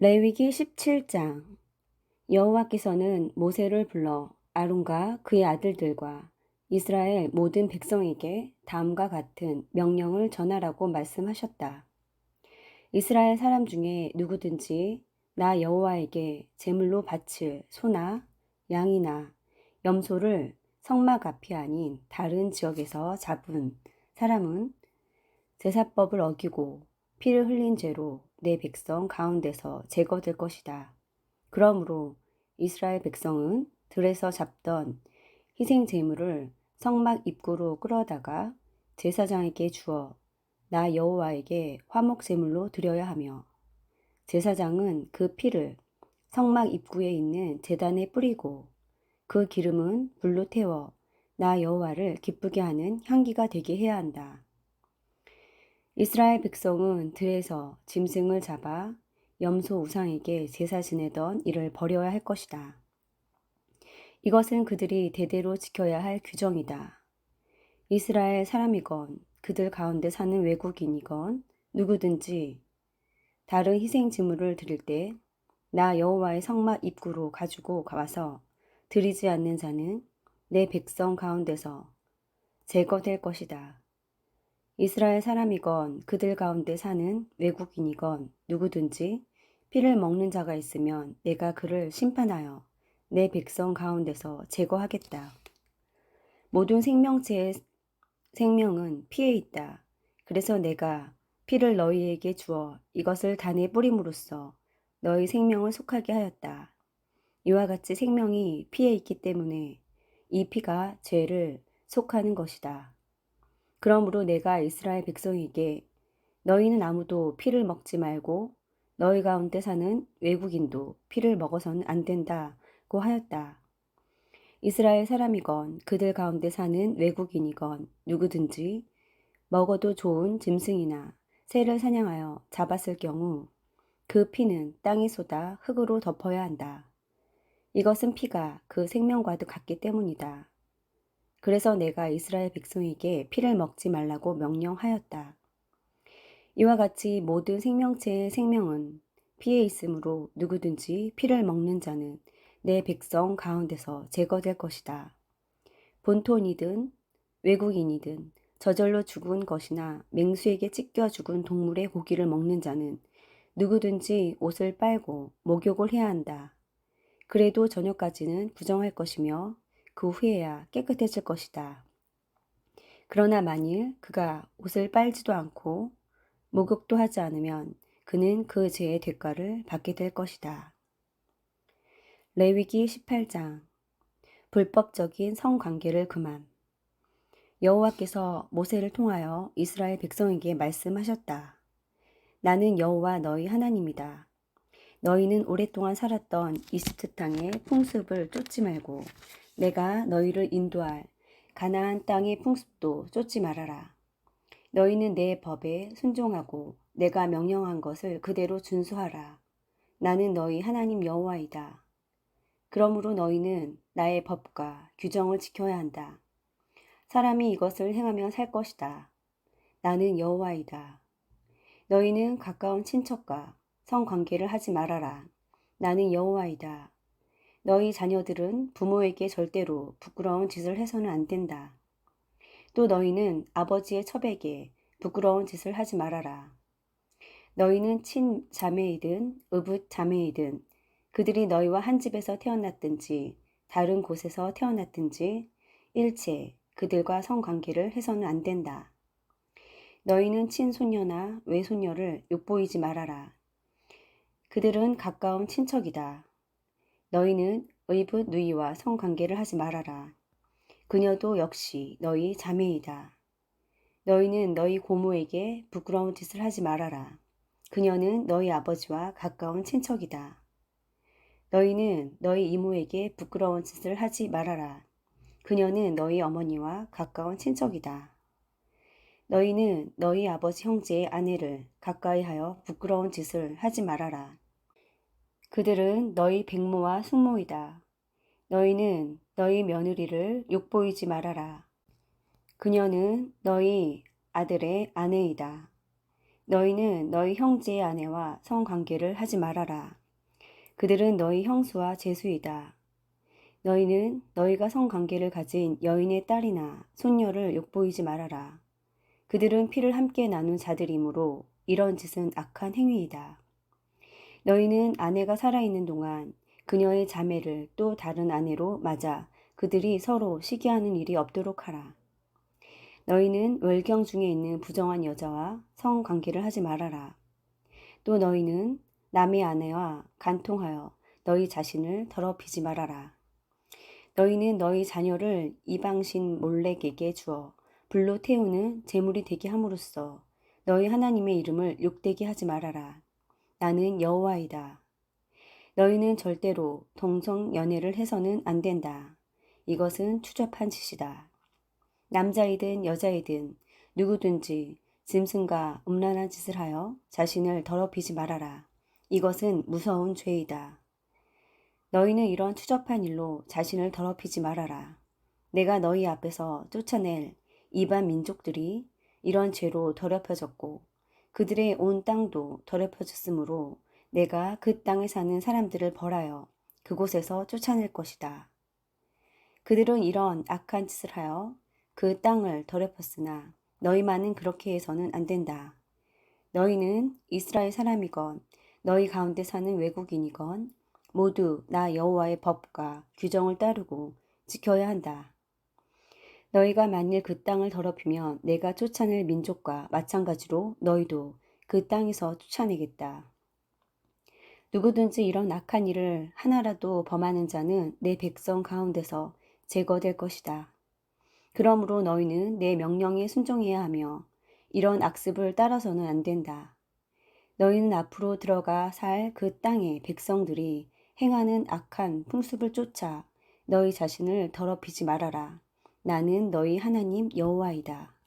레위기 17장 여호와께서는 모세를 불러 아론과 그의 아들들과 이스라엘 모든 백성에게 다음과 같은 명령을 전하라고 말씀하셨다. 이스라엘 사람 중에 누구든지 나 여호와에게 제물로 바칠 소나 양이나 염소를 성막 앞이 아닌 다른 지역에서 잡은 사람은 제사법을 어기고 피를 흘린 죄로 내 백성 가운데서 제거될 것이다. 그러므로 이스라엘 백성은 들에서 잡던 희생 제물을 성막 입구로 끌어다가 제사장에게 주어 나 여호와에게 화목 제물로 드려야 하며 제사장은 그 피를 성막 입구에 있는 제단에 뿌리고 그 기름은 불로 태워 나 여호와를 기쁘게 하는 향기가 되게 해야 한다. 이스라엘 백성은 들에서 짐승을 잡아 염소 우상에게 제사 지내던 일을 버려야 할 것이다. 이것은 그들이 대대로 지켜야 할 규정이다. 이스라엘 사람이건 그들 가운데 사는 외국인이건 누구든지 다른 희생 제물을 드릴 때 나 여호와의 성막 입구로 가지고 가서 드리지 않는 자는 내 백성 가운데서 제거될 것이다. 이스라엘 사람이건 그들 가운데 사는 외국인이건 누구든지 피를 먹는 자가 있으면 내가 그를 심판하여 내 백성 가운데서 제거하겠다. 모든 생명체의 생명은 피에 있다. 그래서 내가 피를 너희에게 주어 이것을 단에 뿌림으로써 너희 생명을 속하게 하였다. 이와 같이 생명이 피에 있기 때문에 이 피가 죄를 속하는 것이다. 그러므로 내가 이스라엘 백성에게 너희는 아무도 피를 먹지 말고 너희 가운데 사는 외국인도 피를 먹어서는 안 된다고 하였다. 이스라엘 사람이건 그들 가운데 사는 외국인이건 누구든지 먹어도 좋은 짐승이나 새를 사냥하여 잡았을 경우 그 피는 땅에 쏟아 흙으로 덮어야 한다. 이것은 피가 그 생명과도 같기 때문이다. 그래서 내가 이스라엘 백성에게 피를 먹지 말라고 명령하였다. 이와 같이 모든 생명체의 생명은 피에 있으므로 누구든지 피를 먹는 자는 내 백성 가운데서 제거될 것이다. 본톤이든 외국인이든 저절로 죽은 것이나 맹수에게 찢겨 죽은 동물의 고기를 먹는 자는 누구든지 옷을 빨고 목욕을 해야 한다. 그래도 저녁까지는 부정할 것이며 그 후에야 깨끗해질 것이다. 그러나 만일 그가 옷을 빨지도 않고 목욕도 하지 않으면 그는 그 죄의 대가를 받게 될 것이다. 레위기 18장 불법적인 성관계를 그만 여호와께서 모세를 통하여 이스라엘 백성에게 말씀하셨다. 나는 여호와 너희 하나님이다. 너희는 오랫동안 살았던 이집트 땅의 풍습을 쫓지 말고 내가 너희를 인도할 가나안 땅의 풍습도 쫓지 말아라. 너희는 내 법에 순종하고 내가 명령한 것을 그대로 준수하라. 나는 너희 하나님 여호와이다. 그러므로 너희는 나의 법과 규정을 지켜야 한다. 사람이 이것을 행하며 살 것이다. 나는 여호와이다. 너희는 가까운 친척과 성관계를 하지 말아라. 나는 여호와이다. 너희 자녀들은 부모에게 절대로 부끄러운 짓을 해서는 안 된다. 또 너희는 아버지의 첩에게 부끄러운 짓을 하지 말아라. 너희는 친 자매이든 의붓 자매이든 그들이 너희와 한 집에서 태어났든지 다른 곳에서 태어났든지 일체 그들과 성관계를 해서는 안 된다. 너희는 친손녀나 외손녀를 욕보이지 말아라. 그들은 가까운 친척이다. 너희는 의붓 누이와 성관계를 하지 말아라. 그녀도 역시 너희 자매이다. 너희는 너희 고모에게 부끄러운 짓을 하지 말아라. 그녀는 너희 아버지와 가까운 친척이다. 너희는 너희 이모에게 부끄러운 짓을 하지 말아라. 그녀는 너희 어머니와 가까운 친척이다. 너희는 너희 아버지 형제의 아내를 가까이 하여 부끄러운 짓을 하지 말아라. 그들은 너희 백모와 숙모이다. 너희는 너희 며느리를 욕보이지 말아라. 그녀는 너희 아들의 아내이다. 너희는 너희 형제의 아내와 성관계를 하지 말아라. 그들은 너희 형수와 제수이다. 너희는 너희가 성관계를 가진 여인의 딸이나 손녀를 욕보이지 말아라. 그들은 피를 함께 나눈 자들이므로 이런 짓은 악한 행위이다. 너희는 아내가 살아있는 동안 그녀의 자매를 또 다른 아내로 맞아 그들이 서로 시기하는 일이 없도록 하라. 너희는 월경 중에 있는 부정한 여자와 성관계를 하지 말아라. 또 너희는 남의 아내와 간통하여 너희 자신을 더럽히지 말아라. 너희는 너희 자녀를 이방신 몰렉에게 주어 불로 태우는 재물이 되게 함으로써 너희 하나님의 이름을 욕되게 하지 말아라. 나는 여호와이다. 너희는 절대로 동성 연애를 해서는 안 된다. 이것은 추접한 짓이다. 남자이든 여자이든 누구든지 짐승과 음란한 짓을 하여 자신을 더럽히지 말아라. 이것은 무서운 죄이다. 너희는 이런 추접한 일로 자신을 더럽히지 말아라. 내가 너희 앞에서 쫓아낼 이반 민족들이 이런 죄로 더럽혀졌고 그들의 온 땅도 더럽혀졌으므로 내가 그 땅에 사는 사람들을 벌하여 그곳에서 쫓아낼 것이다. 그들은 이런 악한 짓을 하여 그 땅을 더럽혔으나 너희만은 그렇게 해서는 안 된다. 너희는 이스라엘 사람이건 너희 가운데 사는 외국인이건 모두 나 여호와의 법과 규정을 따르고 지켜야 한다. 너희가 만일 그 땅을 더럽히면 내가 쫓아낼 민족과 마찬가지로 너희도 그 땅에서 쫓아내겠다. 누구든지 이런 악한 일을 하나라도 범하는 자는 내 백성 가운데서 제거될 것이다. 그러므로 너희는 내 명령에 순종해야 하며 이런 악습을 따라서는 안 된다. 너희는 앞으로 들어가 살 그 땅의 백성들이 행하는 악한 풍습을 쫓아 너희 자신을 더럽히지 말아라. 나는 너희 하나님 여호와이다.